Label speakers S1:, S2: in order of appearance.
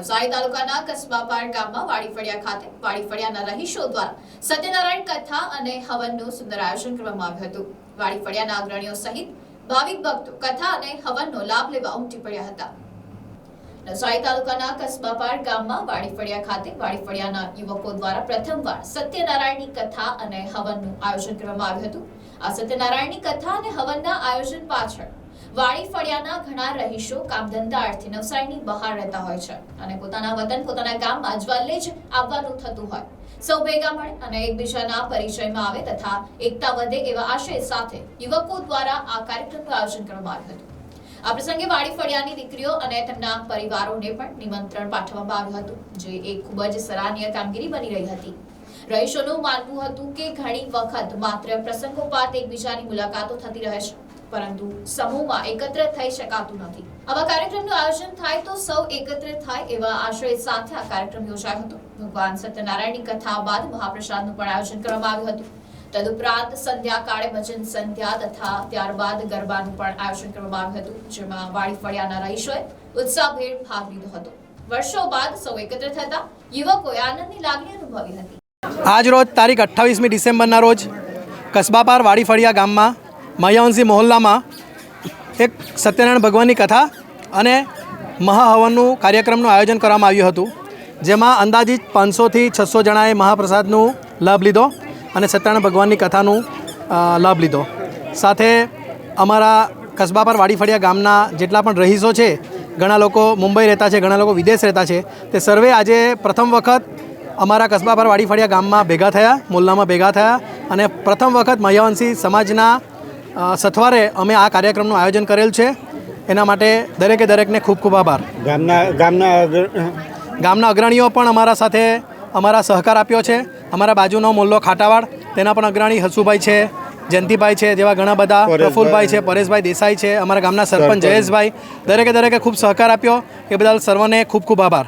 S1: નવસારી તાલુકાના કસ્બાપાડ ગામમાં વાડીફળિયા ખાતે વાડીફળિયાના રહીશો દ્વારા સત્યનારાયણ કથા અને હવનનું સુંદર આયોજન કરવામાં આવ્યું હતું. વાડીફળિયાના અગ્રણીઓ સહિત ભાવિક ભક્તો કથા અને હવનનો લાભ લેવા ઉમટી પડ્યા હતા. નવસારી તાલુકાના કસ્બાપાડ ગામમાં વાડીફળિયા ખાતે વાડીફળિયાના યુવકો દ્વારા પ્રથમવાર સત્યનારાયણની કથા અને હવનનું આયોજન કરવામાં આવ્યું હતું. આ સત્યનારાયણની કથા અને હવનના આયોજન પાછળ વાડીફળિયાના ઘણા રહીશો કામધંધા અર્થે નવસારીની બહાર રહેતા હોય છે અને પોતાના વતન પોતાના ગામમાં જ્વાલે જ આવવાનું થતું હોય. સૌ ભેગા મળે અને એકબીજાના પરિચયમાં આવે તથા એકતા વધે એવા આશય સાથે યુવકો દ્વારા આ કાર્યક્રમનું આયોજન કરવામાં આવ્યું હતું. આ પ્રસંગે વાડી ફળિયાની દીકરીઓ અને તેમના પરિવારોને પણ નિમંત્રણ પાઠવવામાં આવ્યું હતું, જે એક ખૂબ જ સરાહનીય કામગીરી બની રહી હતી. રહીશોનું માનવું હતું કે ઘણી વખત માત્ર પ્રસંગોપાત એકબીજાની મુલાકાતો થતી રહે છે. પરંતુ સમૂહમાં એકત્ર થઈ શકાતું નથી. આવા કાર્યક્રમનું આયોજન થાય તો સૌ એકત્ર થાય એવા આશય સાથે આ કાર્યક્રમ યોજાયો હતો. ભગવાન સત્યનારાયણની કથા બાદ મહાપ્રસાદનું પણ આયોજન કરવામાં આવ્યું હતું. તદુપરાંત સંધ્યા કાળે ભજન સંધ્યા તથા ત્યારબાદ ગરબાનું પણ આયોજન કરવામાં આવ્યું હતું, જેમાં વાડી ફળિયાના રહીશોએ ઉત્સાહભેર ભાગ લીધો હતો. વર્ષો બાદ સૌ એકત્ર થતા યુવકોએ આનંદની લાગણી અનુભવી હતી.
S2: આજ રોજ તારીખ અઠ્ઠાવીસમી ડિસેમ્બરના રોજ કસબાપાર વાડી ફળિયા ગામમાં મહ્યવંશી મહોલ્લામાં એક સત્યનારાયણ ભગવાનની કથા અને મહાહવનનું કાર્યક્રમનું આયોજન કરવામાં આવ્યું હતું, જેમાં અંદાજિત પાંચસોથી છસો જણાએ મહાપ્રસાદનું લાભ લીધો અને સત્યનારાયણ ભગવાનની કથાનું લાભ લીધો. સાથે અમારા કસ્બાપાર વાડીફળિયા ગામના જેટલા પણ રહીશો છે, ઘણા લોકો મુંબઈ રહેતા છે, ઘણા લોકો વિદેશ રહેતા છે, તે સર્વે આજે પ્રથમ વખત અમારા કસ્બા પર વાડીફળિયા ગામમાં ભેગા થયા મોલ્લામાં ભેગા થયા અને પ્રથમ વખત મહ્યવંશી સમાજના સથવારે અમે આ કાર્યક્રમનું આયોજન કરેલ છે. એના માટે દરેકે દરેકને ખૂબ ખૂબ આભાર.
S3: ગામના ગામના
S2: ગામના અગ્રણીઓ પણ અમારા સાથે અમારા સહકાર આપ્યો છે. અમારા બાજુનો મોલ્લો ખાટાવાડ તેના પણ અગ્રણી હસુભાઈ છે જયંતિભાઈ છે જેવા ઘણા બધા પ્રફુલભાઈ છે પરેશભાઈ દેસાઈ છે અમારા ગામના સરપંચ.
S3: સરપંચ.
S2: જયેશભાઈ. દરેકે દરેકે ખૂબ સહકાર આપ્યો. એ બદલ સર્વને ખૂબ ખૂબ આભાર.